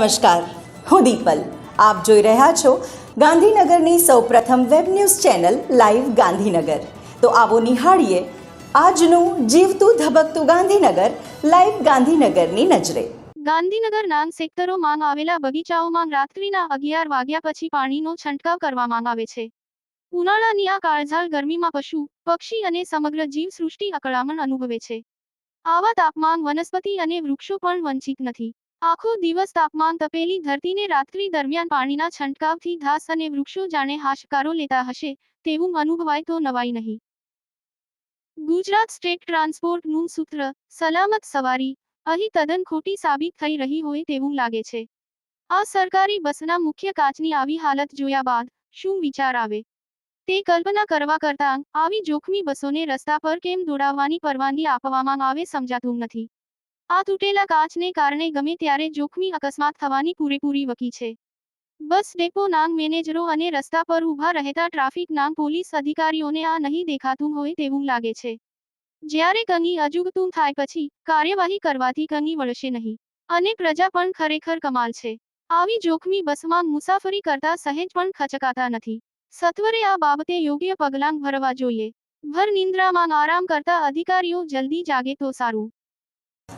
નમસ્કાર, હું દીપલ. આપ જોઈ રહ્યા છો ગાંધીનગરની સૌપ્રથમ web news channel live Gandhinagar. તો આવો નિહાળીએ આજનું જીવતું ધબકતું ગાંધીનગર, લાઈવ ગાંધીનગરની નજરે. ગાંધીનગર નાન સેક્ટરોમાં આવેલા બગીચાઓમાં રાત્રિના અગિયાર વાગ્યા પછી પાણીનો છંટકાવ કરવામાં આવે છે. ઉનાળાની આ કાળઝાળ ગરમીમાં પશુ, પક્ષી અને સમગ્ર જીવસૃષ્ટિ અકળામણ અનુભવે છે. આવા તાપમાન વનસ્પતિ અને વૃક્ષો પણ વંચિત નથી. આખો દિવસ તાપમાન તપેલી ધરતીને રાત્રિ દરમિયાન પાણીના છંટકાવથી ઘાસ અને વૃક્ષો જાણે હાશકારો લેતા હશે, તેવું અનુભવાય તો નવાઈ નહીં. ગુજરાત સ્ટેટ ટ્રાન્સપોર્ટનું સૂત્ર, સલામત સવારી, અહીં તદ્દન ખોટી સાબિત થઈ રહી હોય તેવું લાગે છે. આ સરકારી બસના મુખ્ય કાચની આવી હાલત જોયા બાદ, શું વિચાર આવે? તે કલ્પના કરવા કરતાં, આવી જોખમી બસોને રસ્તા પર કેમ દોડાવવાની પરવાનગી આપવામાં આવે સમજાતું નથી. આ તૂટેલા કાચને કારણે ગમે ત્યારે જોખમી અકસ્માત થવાની પૂરેપૂરી વકી છે. બસ ડેપો નાંગ મેનેજરો અને રસ્તા પર ઊભા રહેતા ટ્રાફિક નાંગ પોલીસ અધિકારીઓને આ નહીં દેખાતું હોય તેવું લાગે છે. જ્યારે કંગી અજુગતું થાય પછી કાર્યવાહી કરવાથી કંગી વળશે નહીં. અને પ્રજા પણ ખરેખર કમાલ છે. આવી જોખમી બસમાં મુસાફરી કરતા સહેજ પણ ખચકાતા નથી. સત્વરે આ બાબતે યોગ્ય પગલાં ભરવા જોઈએ. ભર નિંદ્રામાં આરામ કરતા અધિકારીઓ જલ્દી જાગે તો સારું.